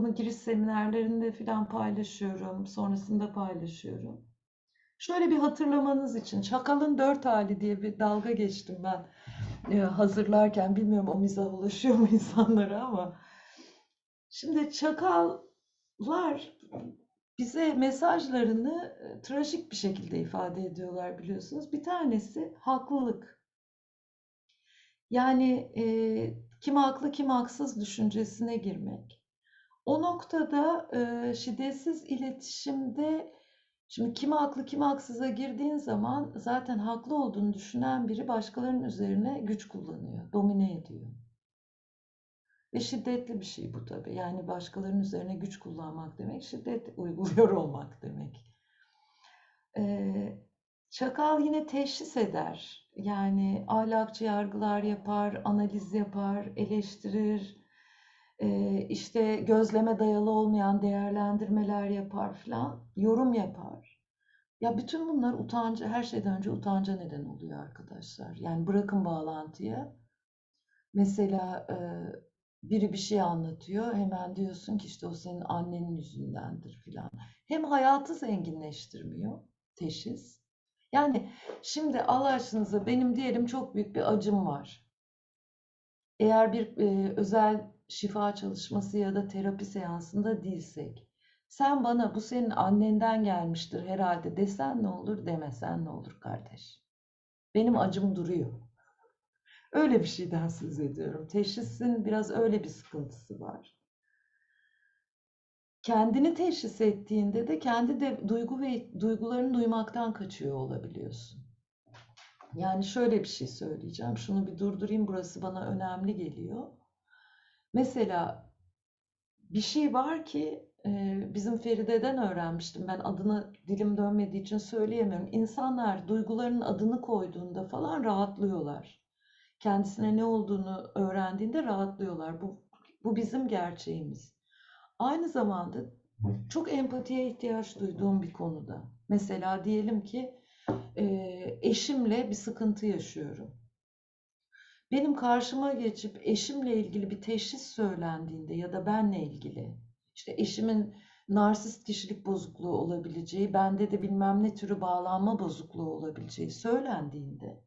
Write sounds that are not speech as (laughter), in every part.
bunu giriş seminerlerinde falan paylaşıyorum. Sonrasında paylaşıyorum. Şöyle bir hatırlamanız için Çakalın Dört Hali diye bir dalga geçtim ben e, hazırlarken. Bilmiyorum o mizah ulaşıyor mu (laughs) insanlara ama. Şimdi çakallar bize mesajlarını e, trajik bir şekilde ifade ediyorlar biliyorsunuz. Bir tanesi haklılık. Yani e, kim haklı kim haksız düşüncesine girmek. O noktada e, şiddetsiz iletişimde şimdi kim haklı kim haksıza girdiğin zaman zaten haklı olduğunu düşünen biri başkalarının üzerine güç kullanıyor, domine ediyor. Ve şiddetli bir şey bu tabii. Yani başkalarının üzerine güç kullanmak demek, şiddet (laughs) uyguluyor olmak demek. Ee, çakal yine teşhis eder. Yani ahlakçı yargılar yapar, analiz yapar, eleştirir. İşte gözleme dayalı olmayan değerlendirmeler yapar falan, yorum yapar. Ya bütün bunlar utancı, her şeyden önce utanca neden oluyor arkadaşlar. Yani bırakın bağlantıyı. Mesela biri bir şey anlatıyor. Hemen diyorsun ki işte o senin annenin yüzündendir filan. Hem hayatı zenginleştirmiyor teşhis. Yani şimdi Allah aşkınıza benim diyelim çok büyük bir acım var. Eğer bir e, özel şifa çalışması ya da terapi seansında değilsek, sen bana bu senin annenden gelmiştir herhalde desen ne olur, demesen ne olur kardeş. Benim acım duruyor. Öyle bir şeyden söz ediyorum. Teşhisin biraz öyle bir sıkıntısı var. Kendini teşhis ettiğinde de kendi de duygu ve duygularını duymaktan kaçıyor olabiliyorsun. Yani şöyle bir şey söyleyeceğim. Şunu bir durdurayım. Burası bana önemli geliyor. Mesela bir şey var ki bizim Feride'den öğrenmiştim. Ben adını dilim dönmediği için söyleyemiyorum. İnsanlar duygularının adını koyduğunda falan rahatlıyorlar kendisine ne olduğunu öğrendiğinde rahatlıyorlar. Bu, bu bizim gerçeğimiz. Aynı zamanda çok empatiye ihtiyaç duyduğum bir konuda. Mesela diyelim ki eşimle bir sıkıntı yaşıyorum. Benim karşıma geçip eşimle ilgili bir teşhis söylendiğinde ya da benle ilgili işte eşimin narsist kişilik bozukluğu olabileceği, bende de bilmem ne türü bağlanma bozukluğu olabileceği söylendiğinde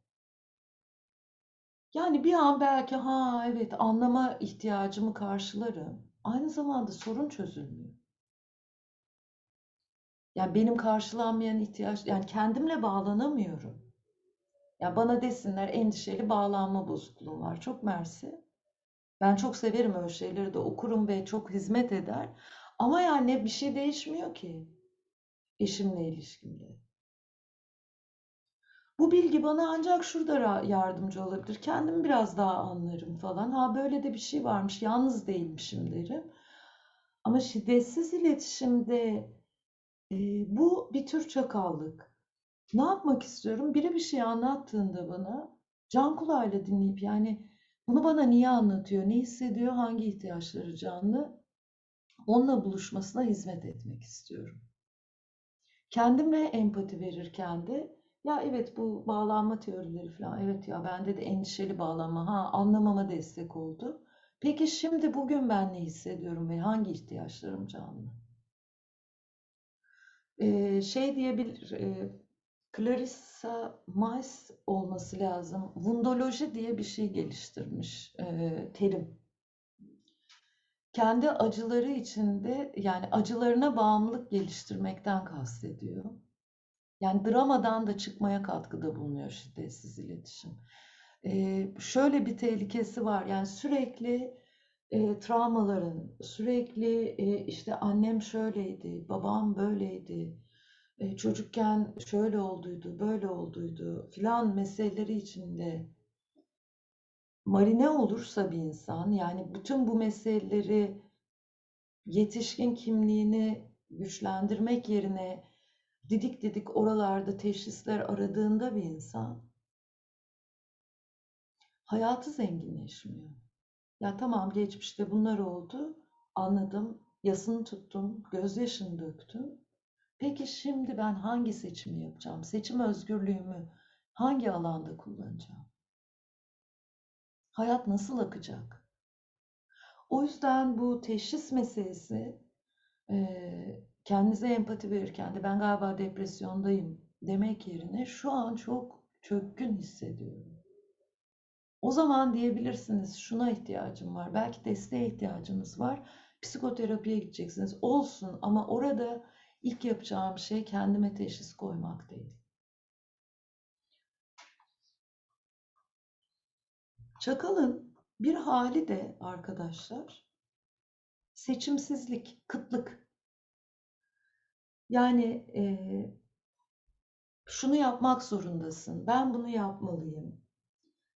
yani bir an belki ha evet anlama ihtiyacımı karşılarım. Aynı zamanda sorun çözülmüyor. Yani benim karşılanmayan ihtiyaç, yani kendimle bağlanamıyorum. Ya bana desinler endişeli bağlanma bozukluğum var. Çok mersi. Ben çok severim öyle şeyleri de okurum ve çok hizmet eder. Ama yani bir şey değişmiyor ki eşimle ilişkimde. Bu bilgi bana ancak şurada yardımcı olabilir. Kendim biraz daha anlarım falan. Ha böyle de bir şey varmış, yalnız değilmişim derim. Ama şiddetsiz iletişimde e, bu bir tür çakallık. Ne yapmak istiyorum? Biri bir şey anlattığında bana can kulağıyla dinleyip yani bunu bana niye anlatıyor, ne hissediyor, hangi ihtiyaçları canlı onunla buluşmasına hizmet etmek istiyorum. Kendimle empati verirken de ya evet bu bağlanma teorileri falan evet ya bende de endişeli bağlanma ha anlamama destek oldu. Peki şimdi bugün ben ne hissediyorum ve hangi ihtiyaçlarım canlı? Ee, şey diyebilir e, Clarissa Miles olması lazım. Vundoloji diye bir şey geliştirmiş e, terim. Kendi acıları içinde yani acılarına bağımlılık geliştirmekten kastediyor. Yani dramadan da çıkmaya katkıda bulunuyor şiddetsiz iletişim. Ee, şöyle bir tehlikesi var. Yani sürekli e, travmaların, sürekli e, işte annem şöyleydi, babam böyleydi, e, çocukken şöyle olduydu, böyle olduydu filan meseleleri içinde marine olursa bir insan, yani bütün bu meseleleri yetişkin kimliğini güçlendirmek yerine didik didik oralarda teşhisler aradığında bir insan hayatı zenginleşmiyor. Ya tamam geçmişte bunlar oldu, anladım, yasını tuttum, gözyaşını döktüm. Peki şimdi ben hangi seçimi yapacağım? Seçim özgürlüğümü hangi alanda kullanacağım? Hayat nasıl akacak? O yüzden bu teşhis meselesi kendinize empati verirken de ben galiba depresyondayım demek yerine şu an çok çökkün hissediyorum. O zaman diyebilirsiniz şuna ihtiyacım var. Belki desteğe ihtiyacınız var. Psikoterapiye gideceksiniz. Olsun ama orada ilk yapacağım şey kendime teşhis koymak değil. Çakalın bir hali de arkadaşlar seçimsizlik, kıtlık. Yani e, şunu yapmak zorundasın. Ben bunu yapmalıyım.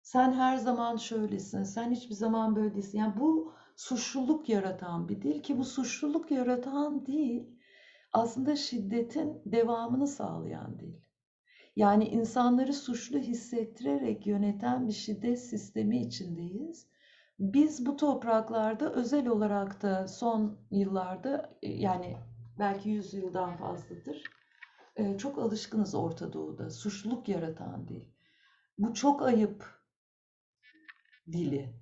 Sen her zaman şöylesin. Sen hiçbir zaman böyle değilsin. Yani bu suçluluk yaratan bir dil ki bu suçluluk yaratan değil aslında şiddetin devamını sağlayan dil. Yani insanları suçlu hissettirerek yöneten bir şiddet sistemi içindeyiz. Biz bu topraklarda özel olarak da son yıllarda yani belki 100 yıldan fazladır e, çok alışkınız Orta Doğu'da suçluluk yaratan dil. Bu çok ayıp dili.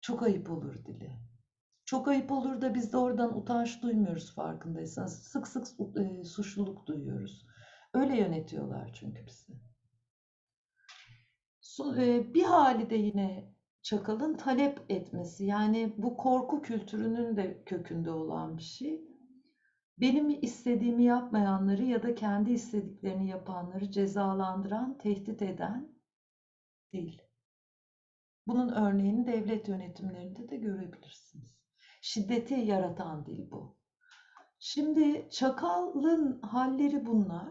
Çok ayıp olur dili. Çok ayıp olur da biz de oradan utanç duymuyoruz farkındaysanız. Sık sık e, suçluluk duyuyoruz. Öyle yönetiyorlar çünkü bizi. So, e, bir hali de yine çakalın talep etmesi. Yani bu korku kültürünün de kökünde olan bir şey. Benim istediğimi yapmayanları ya da kendi istediklerini yapanları cezalandıran, tehdit eden değil. Bunun örneğini devlet yönetimlerinde de görebilirsiniz. Şiddeti yaratan dil bu. Şimdi çakalın halleri bunlar.